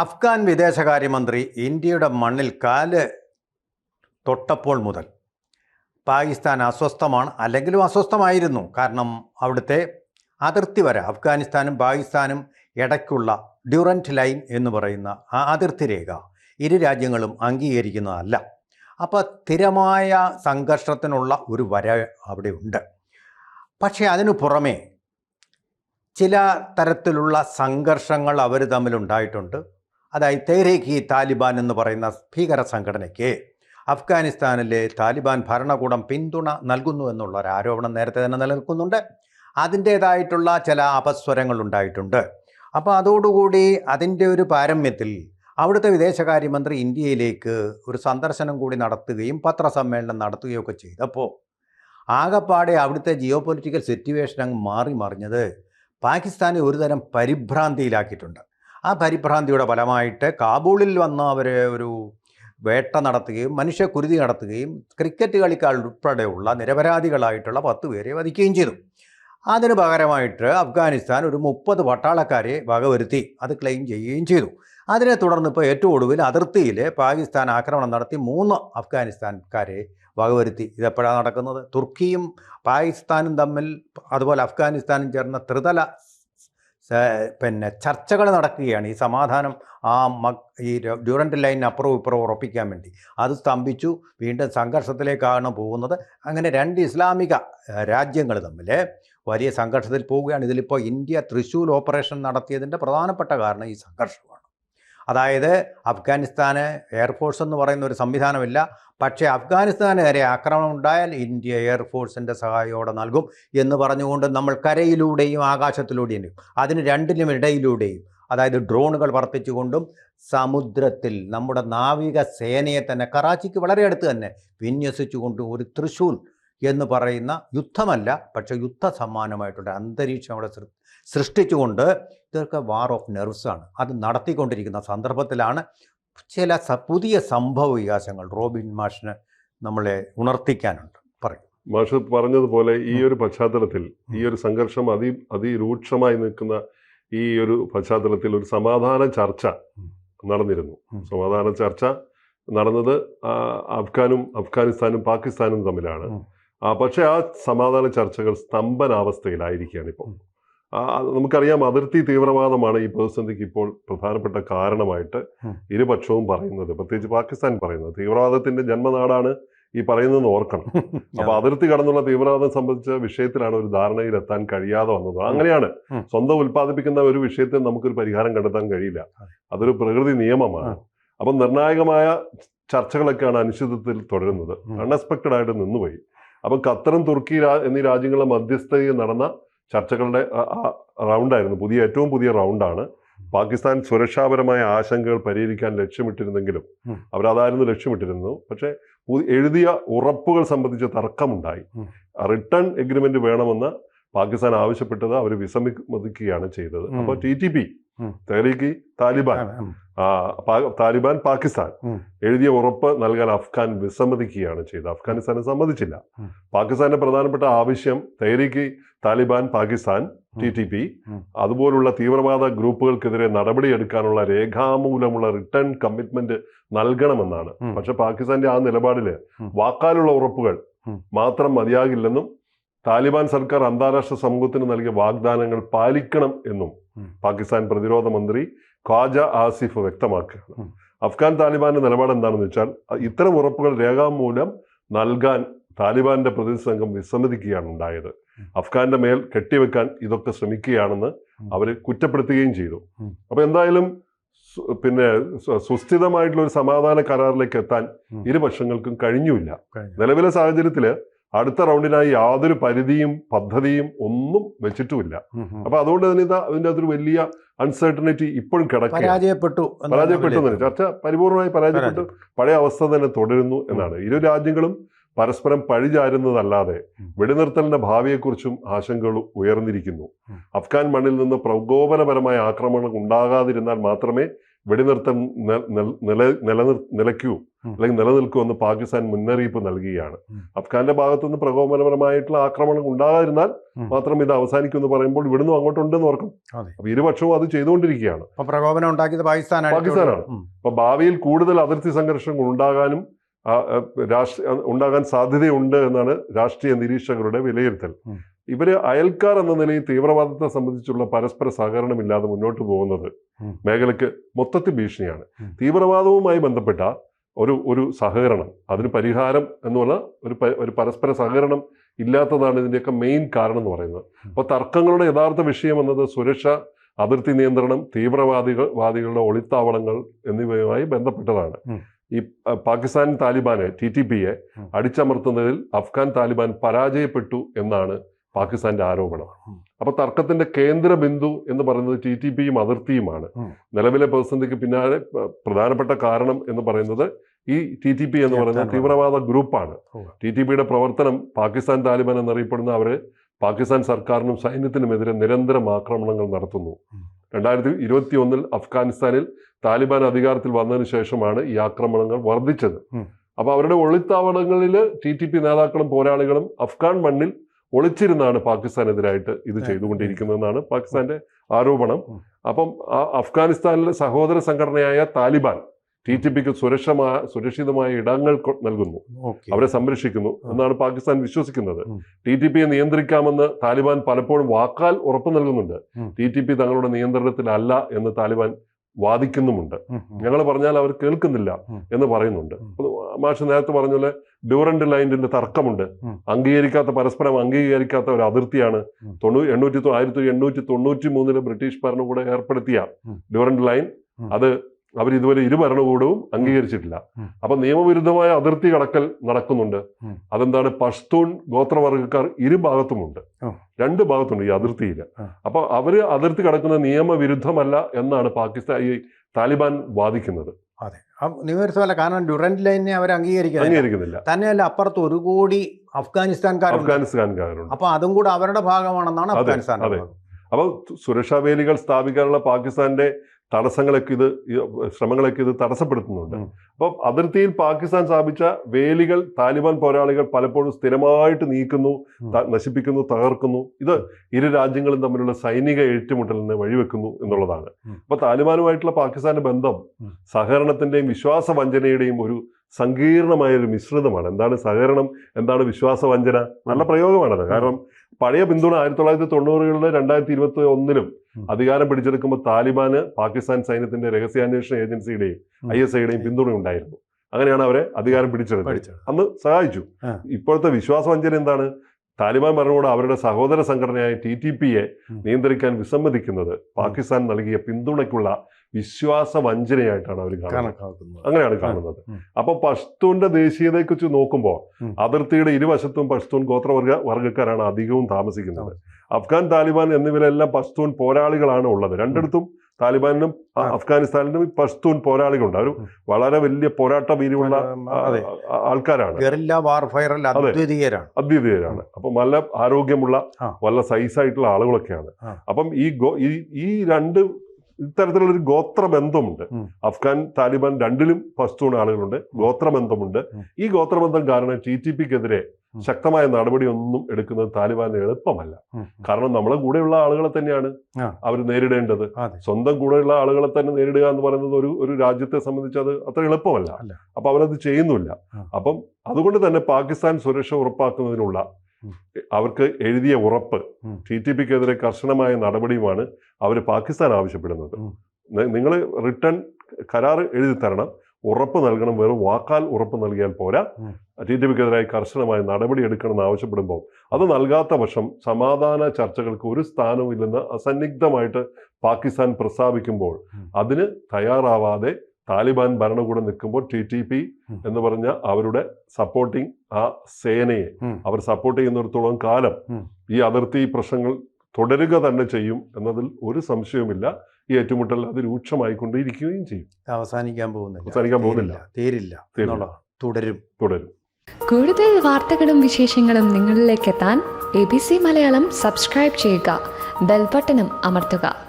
അഫ്ഗാൻ വിദേശകാര്യമന്ത്രി ഇന്ത്യയുടെ മണ്ണിൽ കാൽ തൊട്ടപ്പോൾ മുതൽ. പാകിസ്ഥാൻ അസ്വസ്ഥമാണ് അല്ലെങ്കിലും അസ്വസ്ഥമായിരുന്നു. കാരണം അവിടുത്തെ അതിർത്തി വര അഫ്ഗാനിസ്ഥാനും പാകിസ്ഥാനും ഇടയ്ക്കുള്ള ഡ്യൂറന്റ് ലൈൻ എന്ന് പറയുന്ന ആ അതിർത്തി രേഖ ഇരു രാജ്യങ്ങളും അംഗീകരിക്കുന്നതല്ല. അപ്പോൾ സ്ഥിരമായ സംഘർഷത്തിനുള്ള ഒരു വര അവിടെ ഉണ്ട്. പക്ഷേ അതിനു പുറമേ ചില തരത്തിലുള്ള സംഘർഷങ്ങൾ അവർ തമ്മിലുണ്ടായിട്ടുണ്ട് അതായത് തെഹ്രീഖി താലിബാൻ എന്ന് പറയുന്ന ഭീകര സംഘടനയ്ക്ക് അഫ്ഗാനിസ്ഥാനിലെ താലിബാൻ ഭരണകൂടം പിന്തുണ നൽകുന്നു എന്നുള്ള ഒരു ആരോപണം നേരത്തെ തന്നെ നിലനിൽക്കുന്നുണ്ട്. അതിന്റേതായിട്ടുള്ള ചില അപസ്വരങ്ങൾ ഉണ്ടായിട്ടുണ്ട്. അപ്പോൾ അതോടുകൂടി അതിന്റെ ഒരു പാരമ്യത്തിൽ അവിടുത്തെ വിദേശകാര്യമന്ത്രി ഇന്ത്യയിലേക്ക് ഒരു സന്ദർശനം കൂടി നടത്തുകയും പത്രസമ്മേളനം നടത്തുകയും ഒക്കെ ചെയ്തപ്പോൾ ആകപ്പാടെ അവിടുത്തെ ജിയോ പൊളിറ്റിക്കൽ സിറ്റുവേഷൻ അങ്ങ് മാറി മറിഞ്ഞത് പാകിസ്ഥാനെ ഒരുതരം പരിഭ്രാന്തിയിലാക്കിയിട്ടുണ്ട്. ആ പരിഭ്രാന്തിയുടെ ഫലമായിട്ട് കാബൂളിൽ വന്ന അവർ ഒരു വേട്ട നടത്തുകയും മനുഷ്യക്കുരുതി നടത്തുകയും ക്രിക്കറ്റ് കളിക്കാർ ഉൾപ്പെടെയുള്ള നിരപരാധികളായിട്ടുള്ള പത്ത് പേരെ വധിക്കുകയും ചെയ്തു. അതിന് പകരമായിട്ട് അഫ്ഗാനിസ്ഥാൻ ഒരു മുപ്പത് പട്ടാളക്കാരെ വകവരുത്തി അത് ക്ലെയിം ചെയ്യുകയും ചെയ്തു. അതിനെ തുടർന്ന് ഇപ്പോൾ ഏറ്റവും ഒടുവിൽ അതിർത്തിയിൽ പാകിസ്ഥാൻ ആക്രമണം നടത്തി മൂന്ന് അഫ്ഗാനിസ്ഥാൻക്കാരെ വകവരുത്തി. ഇതെപ്പോഴാണ് നടക്കുന്നത്? തുർക്കിയും പാകിസ്ഥാനും തമ്മിൽ അതുപോലെ അഫ്ഗാനിസ്ഥാനും ചേർന്ന ത്രിതല പിന്നെ ചർച്ചകൾ നടക്കുകയാണ്. ഈ സമാധാനം ആ മ ഈ ഡ്യൂറന്റ് ലൈൻ അപ്പുറവും ഇപ്പുറവും ഉറപ്പിക്കാൻ വേണ്ടി. അത് സ്തംഭിച്ചു. വീണ്ടും സംഘർഷത്തിലേക്കാണ് പോകുന്നത്. അങ്ങനെ രണ്ട് ഇസ്ലാമിക രാജ്യങ്ങൾ തമ്മിൽ വലിയ സംഘർഷത്തിൽ പോവുകയാണ്. ഇതിലിപ്പോൾ ഇന്ത്യ തൃശ്ശൂർ ഓപ്പറേഷൻ നടത്തിയതിന്റെ പ്രധാനപ്പെട്ട കാരണം ഈ സംഘർഷമാണ്. അതായത് അഫ്ഗാനിസ്ഥാന് എയർഫോഴ്സ് എന്ന് പറയുന്ന ഒരു സംവിധാനമില്ല. പക്ഷേ അഫ്ഗാനിസ്ഥാന് നേരെ ആക്രമണം ഉണ്ടായാൽ ഇന്ത്യ എയർഫോഴ്സിന്റെ സഹായത്തോടെ നൽകും എന്ന് പറഞ്ഞുകൊണ്ട് നമ്മൾ കരയിലൂടെയും ആകാശത്തിലൂടെയും അതിന് രണ്ടിനും ഇടയിലൂടെയും അതായത് ഡ്രോണുകൾ വർത്തിച്ചുകൊണ്ടും സമുദ്രത്തിൽ നമ്മുടെ നാവിക സേനയെ തന്നെ കറാച്ചിക്ക് വളരെ അടുത്ത് തന്നെ വിന്യസിച്ചുകൊണ്ട് ഒരു തൃശൂൽ എന്ന് പറയുന്ന യുദ്ധമല്ല പക്ഷെ യുദ്ധ സമാനമായിട്ടുള്ള അന്തരീക്ഷം അവിടെ സൃഷ്ടിച്ചുകൊണ്ട് ഇതൊക്കെ വാർ ഓഫ് നെർവ്സാണ് അത് നടത്തിക്കൊണ്ടിരിക്കുന്ന സന്ദർഭത്തിലാണ് ചില സ- പുതിയ സംഭവ വികാസങ്ങൾ റോബിൻ മാഷിന് നമ്മളെ ഉണർത്തിക്കാനുണ്ട്. പറയും. മാഷ് പറഞ്ഞതുപോലെ ഈ ഒരു പശ്ചാത്തലത്തിൽ ഈ ഒരു സംഘർഷം അതി അതിരൂക്ഷമായി നിൽക്കുന്ന ഈ ഒരു പശ്ചാത്തലത്തിൽ ഒരു സമാധാന ചർച്ച നടന്നിരുന്നു. സമാധാന ചർച്ച നടന്നത് അഫ്ഗാനും അഫ്ഗാനിസ്ഥാനും പാകിസ്ഥാനും തമ്മിലാണ്. പക്ഷേ ആ സമാധാന ചർച്ചകൾ സ്തംഭനാവസ്ഥയിലായിരിക്കുകയാണ് ഇപ്പോൾ നമുക്കറിയാം അതിർത്തി തീവ്രവാദമാണ് ഈ പ്രതിസന്ധിക്ക് ഇപ്പോൾ പ്രധാനപ്പെട്ട കാരണമായിട്ട് ഇരുപക്ഷവും പറയുന്നത്. പ്രത്യേകിച്ച് പാകിസ്ഥാൻ പറയുന്നത്. തീവ്രവാദത്തിന്റെ ജന്മനാടാണ് ഈ പറയുന്നതെന്ന് ഓർക്കണം. അപ്പൊ അതിർത്തി കടന്നുള്ള തീവ്രവാദം സംബന്ധിച്ച വിഷയത്തിലാണ് ഒരു ധാരണയിൽ എത്താൻ കഴിയാതെ വന്നത്. അങ്ങനെയാണ് സ്വന്തം ഉൽപ്പാദിപ്പിക്കുന്ന ഒരു വിഷയത്തിൽ നമുക്കൊരു പരിഹാരം കണ്ടെത്താൻ കഴിയില്ല. അതൊരു പ്രകൃതി നിയമമാണ്. അപ്പം നിർണായകമായ ചർച്ചകളൊക്കെയാണ് അനിശ്ചിതത്വത്തിൽ തുടരുന്നത്. അൺഎക്സ്പെക്ടഡ് അൺഎക്സ്പെക്റ്റഡ് ആയിട്ട് നിന്നുപോയി. അപ്പം ഖത്തറും തുർക്കി രാ- എന്നീ രാജ്യങ്ങളുടെ മധ്യസ്ഥതയിൽ നടന്ന ചർച്ചകളുടെ റൗണ്ടായിരുന്നു പുതിയ ഏറ്റവും പുതിയ റൗണ്ടാണ് പാകിസ്ഥാൻ സുരക്ഷാപരമായ ആശങ്കകൾ പരിഹരിക്കാൻ ലക്ഷ്യമിട്ടിരുന്നെങ്കിലും. അവരതായിരുന്നു ലക്ഷ്യമിട്ടിരുന്നു പക്ഷേ എഴുതിയ ഉറപ്പുകൾ സംബന്ധിച്ച തർക്കമുണ്ടായി. റിട്ടേൺ എഗ്രിമെന്റ് വേണമെന്ന് പാകിസ്ഥാൻ ആവശ്യപ്പെട്ടത് അവർ വിസമ്മതിക്കുകയാണ് ചെയ്തത്. അപ്പോൾ T T P. Tehreek Taliban Taliban Pakistan എഴുതിയ ഉറപ്പ് നൽകാൻ അഫ്ഗാൻ വിസമ്മതിക്കുകയാണ് ചെയ്തത്. അഫ്ഗാനിസ്ഥാനെ സമ്മതിച്ചില്ല. പാകിസ്ഥാന്റെ പ്രധാനപ്പെട്ട ആവശ്യം Tehreek Taliban Pakistan T T P അതുപോലുള്ള തീവ്രവാദ ഗ്രൂപ്പുകൾക്കെതിരെ നടപടിയെടുക്കാനുള്ള രേഖാമൂലമുള്ള റിട്ടേൺ കമ്മിറ്റ്മെന്റ് നൽകണമെന്നാണ്. പക്ഷെ പാകിസ്ഥാന്റെ ആ നിലപാടിൽ വാക്കാലുള്ള ഉറപ്പുകൾ മാത്രം മതിയാകില്ലെന്നും താലിബാൻ സർക്കാർ അന്താരാഷ്ട്ര സമൂഹത്തിന് നൽകിയ വാഗ്ദാനങ്ങൾ പാലിക്കണം എന്നും പാകിസ്ഥാൻ പ്രതിരോധ മന്ത്രി ഖ്വാജ ആസിഫ് വ്യക്തമാക്കുകയാണ്. അഫ്ഗാൻ താലിബാന്റെ നിലപാട് എന്താണെന്ന് വെച്ചാൽ ഇത്തരം ഉറപ്പുകൾ രേഖാമൂലം നൽകാൻ താലിബാന്റെ പ്രതിനിധി സംഘം വിസമ്മതിക്കുകയാണ് ഉണ്ടായത്. അഫ്ഗാന്റെ മേൽ കെട്ടിവെക്കാൻ ഇതൊക്കെ ശ്രമിക്കുകയാണെന്ന് അവരെ അവർ കുറ്റപ്പെടുത്തുകയും ചെയ്തു. അപ്പൊ എന്തായാലും പിന്നെ സുസ്ഥിതമായിട്ടുള്ള ഒരു സമാധാന കരാറിലേക്ക് എത്താൻ ഇരുപക്ഷങ്ങൾക്കും കഴിഞ്ഞുമില്ല. നിലവിലെ സാഹചര്യത്തിൽ അടുത്ത റൗണ്ടിനായി യാതൊരു പരിധിയും പദ്ധതിയും ഒന്നും വെച്ചിട്ടുമില്ല. അപ്പൊ അതുകൊണ്ട് തന്നെ ഇതാ അതിന്റെ അതൊരു വലിയ അൺസർട്ടനിറ്റി ഇപ്പോഴും കിടക്കുക പരാജയപ്പെട്ടു പരാജയപ്പെട്ടു തന്നെ. ചർച്ച പരിപൂർണമായി പരാജയപ്പെട്ടു. പഴയ അവസ്ഥ തന്നെ തുടരുന്നു എന്നാണ്. ഇരു രാജ്യങ്ങളും പരസ്പരം പഴിചാരുന്നതല്ലാതെ. വെടിനിർത്തലിന്റെ ഭാവിയെക്കുറിച്ചും ആശങ്കകൾ ഉയർന്നിരിക്കുന്നു. അഫ്ഗാൻ മണ്ണിൽ നിന്ന് പ്രകോപനപരമായ ആക്രമണങ്ങൾ ഉണ്ടാകാതിരുന്നാൽ മാത്രമേ ന- നില നിലനിർ നിലയ്ക്കൂ അല്ലെങ്കിൽ നിലനിൽക്കൂ എന്ന് പാകിസ്ഥാൻ മുന്നറിയിപ്പ് നൽകുകയാണ്. അഫ്ഗാന്റെ ഭാഗത്തുനിന്ന് പ്രകോപനപരമായിട്ടുള്ള ആക്രമണം ഉണ്ടാകാതിരുന്നാൽ മാത്രം ഇത് അവസാനിക്കും എന്ന് പറയുമ്പോൾ ഇവിടുന്ന് അങ്ങോട്ടുണ്ടെന്ന് ഓർക്കും. അപ്പൊ ഇരുപക്ഷവും അത് ചെയ്തുകൊണ്ടിരിക്കുകയാണ്. പ്രകോപനം ഉണ്ടാക്കിയത് പാകിസ്ഥാനാണ്. പാകിസ്ഥാനാണ്. അപ്പൊ ഭാവിയിൽ കൂടുതൽ അതിർത്തി സംഘർഷങ്ങൾ ഉണ്ടാകാനും രാഷ്ട്രീയ ഉണ്ടാകാൻ സാധ്യതയുണ്ട് എന്നാണ് രാഷ്ട്രീയ നിരീക്ഷകരുടെ വിലയിരുത്തൽ. ഇവർ അയൽക്കാർ എന്ന നിലയിൽ തീവ്രവാദത്തെ സംബന്ധിച്ചുള്ള പരസ്പര സഹകരണമില്ലാതെ മുന്നോട്ട് പോകുന്നത് മേഖലയ്ക്ക് മൊത്തത്തിൽ ഭീഷണിയാണ്. തീവ്രവാദവുമായി ബന്ധപ്പെട്ട ഒരു ഒരു സഹകരണം അതിന് പരിഹാരം എന്നുള്ള ഒരു ഒരു പരസ്പര സഹകരണം ഇല്ലാത്തതാണ് ഇതിന്റെയൊക്കെ മെയിൻ കാരണം എന്ന് പറയുന്നത്. അപ്പോൾ തർക്കങ്ങളുടെ യഥാർത്ഥ വിഷയം എന്നത് സുരക്ഷ അതിർത്തി നിയന്ത്രണം തീവ്രവാദികൾ വാദികളുടെ ഒളിത്താവളങ്ങൾ എന്നിവയുമായി ബന്ധപ്പെട്ടതാണ്. ഈ പാകിസ്ഥാൻ താലിബാനെ ടി ടി പിയെ അടിച്ചമർത്തുന്നതിൽ അഫ്ഗാൻ താലിബാൻ പരാജയപ്പെട്ടു എന്നാണ് പാകിസ്ഥാന്റെ ആരോപണം. അപ്പൊ തർക്കത്തിന്റെ കേന്ദ്ര ബിന്ദു എന്ന് പറയുന്നത് ടി ടി പിയും അതിർത്തിയുമാണ്. നിലവിലെ പ്രതിസന്ധിക്ക് പിന്നാലെ പ്രധാനപ്പെട്ട കാരണം എന്ന് പറയുന്നത് ഈ ടി ടി പി എന്ന് പറയുന്ന തീവ്രവാദ ഗ്രൂപ്പാണ്. ടി ടി പിയുടെ പ്രവർത്തനം പാകിസ്ഥാൻ താലിബാൻ എന്നറിയപ്പെടുന്ന അവർ പാകിസ്ഥാൻ സർക്കാരിനും സൈന്യത്തിനുമെതിരെ നിരന്തരം ആക്രമണങ്ങൾ നടത്തുന്നു. രണ്ടായിരത്തി ഇരുപത്തി ഒന്നിൽ അഫ്ഗാനിസ്ഥാനിൽ താലിബാൻ അധികാരത്തിൽ വന്നതിന് ശേഷമാണ് ഈ ആക്രമണങ്ങൾ വർദ്ധിച്ചത്. അപ്പോൾ അപ്പൊ അവരുടെ ഒളിത്താവളങ്ങളിൽ ടി ടി പി നേതാക്കളും പോരാളികളും അഫ്ഗാൻ മണ്ണിൽ ഒളിച്ചിരുന്നാണ് പാകിസ്ഥാനെതിരായിട്ട് ഇത്. ചെയ്തുകൊണ്ടിരിക്കുന്നതെന്നാണ് പാകിസ്ഥാന്റെ ആരോപണം. അപ്പം അഫ്ഗാനിസ്ഥാനിലെ സഹോദര സംഘടനയായ താലിബാൻ ടി ടി പിക്ക് സുരക്ഷമായ സുരക്ഷിതമായ ഇടങ്ങൾ നൽകുന്നു അവരെ സംരക്ഷിക്കുന്നു എന്നാണ് പാകിസ്ഥാൻ വിശ്വസിക്കുന്നത്. ടി ടി പിയെ നിയന്ത്രിക്കാമെന്ന് താലിബാൻ പലപ്പോഴും വാക്കാൽ ഉറപ്പു നൽകുന്നുണ്ട്. ടി ടി പി തങ്ങളുടെ നിയന്ത്രണത്തിലല്ല എന്ന് താലിബാൻ വാദിക്കുന്നുമുണ്ട്. ഞങ്ങൾ പറഞ്ഞാൽ അവർ കേൾക്കുന്നില്ല എന്ന് പറയുന്നുണ്ട്. മാഷ് നേരത്തെ പറഞ്ഞ പോലെ ഡ്യൂറന്റ് ലൈനിന്റെ തർക്കമുണ്ട്. അംഗീകരിക്കാത്ത പരസ്പരം അംഗീകരിക്കാത്ത ഒരു അതിർത്തിയാണ്. തൊണ്ണൂ എണ്ണൂറ്റി ആയിരത്തി എണ്ണൂറ്റി തൊണ്ണൂറ്റി മൂന്നിൽ ബ്രിട്ടീഷ് ഭരണകൂടം ഏർപ്പെടുത്തിയ. Durand line. അത് അവർ ഇതുവരെ ഇരു ഭരണകൂടവും അംഗീകരിച്ചിട്ടില്ല. അപ്പൊ നിയമവിരുദ്ധമായ അതിർത്തി കടക്കൽ നടക്കുന്നുണ്ട്. അതെന്താണ്? പഷ്തൂൺ ഗോത്രവർഗക്കാർ ഇരുഭാഗത്തുമുണ്ട് ഭാഗത്തുമുണ്ട്. രണ്ട് ഭാഗത്തുണ്ട് ഈ അതിർത്തിയിൽ. അപ്പൊ അവർ അതിർത്തി കടക്കുന്ന നിയമവിരുദ്ധമല്ല എന്നാണ് പാകിസ്ഥാൻ ഈ താലിബാൻ വാദിക്കുന്നത്. അതെ. നിയമവിരുദ്ധമല്ല കാരണം ഡ്യൂറന്റ് ലൈനെ അവർ അംഗീകരിക്കുന്നില്ല. തന്നെയല്ല അപ്പുറത്ത് ഒരു കോടി അഫ്ഗാനിസ്ഥാൻകാരുണ്ട്. അഫ്ഗാനിസ്ഥാൻകാരുണ്ട്. അപ്പൊ അതും കൂടെ അവരുടെ ഭാഗമാണെന്നാണ് അഫ്ഗാനിസ്ഥാൻ. അപ്പൊ സുരക്ഷാ വേലികൾ സ്ഥാപിക്കാനുള്ള പാകിസ്ഥാന്റെ തടസ്സങ്ങളൊക്കെ ഇത് ശ്രമങ്ങളൊക്കെ ഇത് തടസ്സപ്പെടുത്തുന്നുണ്ട്. അപ്പം അതിർത്തിയിൽ പാകിസ്ഥാൻ സ്ഥാപിച്ച വേലികൾ താലിബാൻ പോരാളികൾ പലപ്പോഴും സ്ഥിരമായിട്ട് നീക്കുന്നു നശിപ്പിക്കുന്നു തകർക്കുന്നു. ഇത് ഇരു രാജ്യങ്ങളും തമ്മിലുള്ള സൈനിക ഏറ്റുമുട്ടലിന് വഴിവെക്കുന്നു എന്നുള്ളതാണ്. അപ്പൊ താലിബാനുമായിട്ടുള്ള പാകിസ്ഥാന്റെ ബന്ധം സഹകരണത്തിന്റെയും വിശ്വാസ വഞ്ചനയുടെയും ഒരു സങ്കീർണമായ ഒരു മിശ്രിതമാണ്. എന്താണ് സഹകരണം എന്താണ് വിശ്വാസ വഞ്ചന നല്ല പ്രയോഗമാണത്. കാരണം പഴയ പിന്തുണ ആയിരത്തി തൊള്ളായിരത്തി തൊണ്ണൂറുകളിലെ രണ്ടായിരത്തി ഇരുപത്തി ഒന്നിലും അധികാരം പിടിച്ചെടുക്കുമ്പോൾ താലിബാന് പാകിസ്ഥാൻ സൈന്യത്തിന്റെ രഹസ്യാന്വേഷണ ഏജൻസിയുടെയും. ഐ എസ് ഐയുടെയും പിന്തുണ ഉണ്ടായിരുന്നു. അങ്ങനെയാണ് അവരെ അധികാരം പിടിച്ചെടുത്തത്. അന്ന് സഹായിച്ചു. ഇപ്പോഴത്തെ വിശ്വാസവഞ്ചന എന്താണ്? താലിബാൻ ഭരണകൂടം അവരുടെ സഹോദര സംഘടനയായ ടി ടി പിയെ നിയന്ത്രിക്കാൻ വിസമ്മതിക്കുന്നത് പാകിസ്ഥാൻ നൽകിയ പിന്തുണയ്ക്കുള്ള വിശ്വാസ വഞ്ചനയായിട്ടാണ് അവർ കാണുന്നത്. അങ്ങനെയാണ് കാണുന്നത്. അപ്പൊ പഷ്തൂന്റെ ദേശീയതയെ കുറിച്ച് നോക്കുമ്പോൾ. അതിർത്തിയുടെ ഇരുവശത്തും പഷ്തൂൺ ഗോത്രവർഗ വർഗക്കാരാണ് അധികവും താമസിക്കുന്നത്. അഫ്ഗാൻ താലിബാൻ എന്നിവരെല്ലാം പഷ്തൂൺ പോരാളികളാണ് ഉള്ളത്. രണ്ടിടത്തും താലിബാനിനും ആ. അഫ്ഗാനിസ്ഥാനിലും പഷ്തൂൺ പോരാളികളുണ്ട്. അവർ വളരെ വലിയ പോരാട്ട വീര്യമുള്ള ആൾക്കാരാണ്. അദ്വിതീയരാണ്. അദ്വിതീയരാണ്. അപ്പം നല്ല ആരോഗ്യമുള്ള നല്ല സൈസ് ആയിട്ടുള്ള ആളുകളൊക്കെയാണ്. അപ്പം ഈ ഈ രണ്ട് ഇത്തരത്തിലുള്ള ഒരു ഗോത്ര ബന്ധമുണ്ട് ഉം. അഫ്ഗാൻ താലിബാൻ രണ്ടിലും പസ്തൂൺ ആളുകളുണ്ട് ഗോത്രബന്ധമുണ്ട് ബന്ധമുണ്ട് ഈ ഗോത്രബന്ധം കാരണം ടി ടി പിക്കെതിരെ. ശക്തമായ നടപടിയൊന്നും എടുക്കുന്നത് താലിബാന് എളുപ്പമല്ല. കാരണം നമ്മളെ കൂടെയുള്ള ആളുകളെ തന്നെയാണ് അവർ നേരിടേണ്ടത് സ്വന്തം കൂടെയുള്ള ആളുകളെ തന്നെ നേരിടുക എന്ന് പറയുന്നത് ഒരു ഒരു രാജ്യത്തെ സംബന്ധിച്ച് അത് അത്ര എളുപ്പമല്ല. അപ്പൊ അവരത് ചെയ്യുന്നില്ല. അപ്പം അതുകൊണ്ട് തന്നെ പാകിസ്ഥാൻ സുരക്ഷ ഉറപ്പാക്കുന്നതിനുള്ള. അവർക്ക് എഴുതിയ ഉറപ്പ്. ടി ടി പിക്കെതിരെ കർശനമായ നടപടിയുമാണ് അവർ പാകിസ്ഥാൻ ആവശ്യപ്പെടുന്നത് നിങ്ങൾ റിട്ടേൺ കരാർ എഴുതി തരണം ഉറപ്പ് നൽകണം വെറും വാക്കാൽ ഉറപ്പ് നൽകിയാൽ പോരാ. ടി ടി പിക്കെതിരായി കർശനമായ നടപടി എടുക്കണമെന്ന് ആവശ്യപ്പെടുമ്പോൾ അത് നൽകാത്ത പക്ഷം സമാധാന ചർച്ചകൾക്ക് ഒരു സ്ഥാനവും ഇല്ലെന്ന് അസന്നിഗ്ധമായിട്ട് പാകിസ്ഥാൻ പ്രസ്താവിക്കുമ്പോൾ. അതിന് തയ്യാറാവാതെ താലിബാൻ ഭരണകൂടം നിൽക്കുമ്പോൾ ടി ടി പി എന്ന് പറഞ്ഞ അവരുടെ സപ്പോർട്ടിങ് ആ സേനയെ അവർ സപ്പോർട്ട് ചെയ്യുന്നിടത്തോളം കാലം. ഈ അതിർത്തി പ്രശ്നങ്ങൾ തുടരുക തന്നെ ചെയ്യും എന്നതിൽ ഒരു സംശയവുമില്ല. ഈ ഏറ്റുമുട്ടൽ അത് രൂക്ഷമായിക്കൊണ്ടേയിരിക്കുകയും ചെയ്യും. അവസാനിക്കാൻ പോകുന്നില്ല. അവസാനിക്കാൻ പോകുന്നില്ല. തീരില്ല. തീരില്ല. തുടരും. തുടരും. കൂടുതൽ വാർത്തകളും വിശേഷങ്ങളും നിങ്ങളിലേക്ക് എത്താൻ A B C Malayalam subscribe ചെയ്യുക. ബെൽബട്ടനും അമർത്തുക.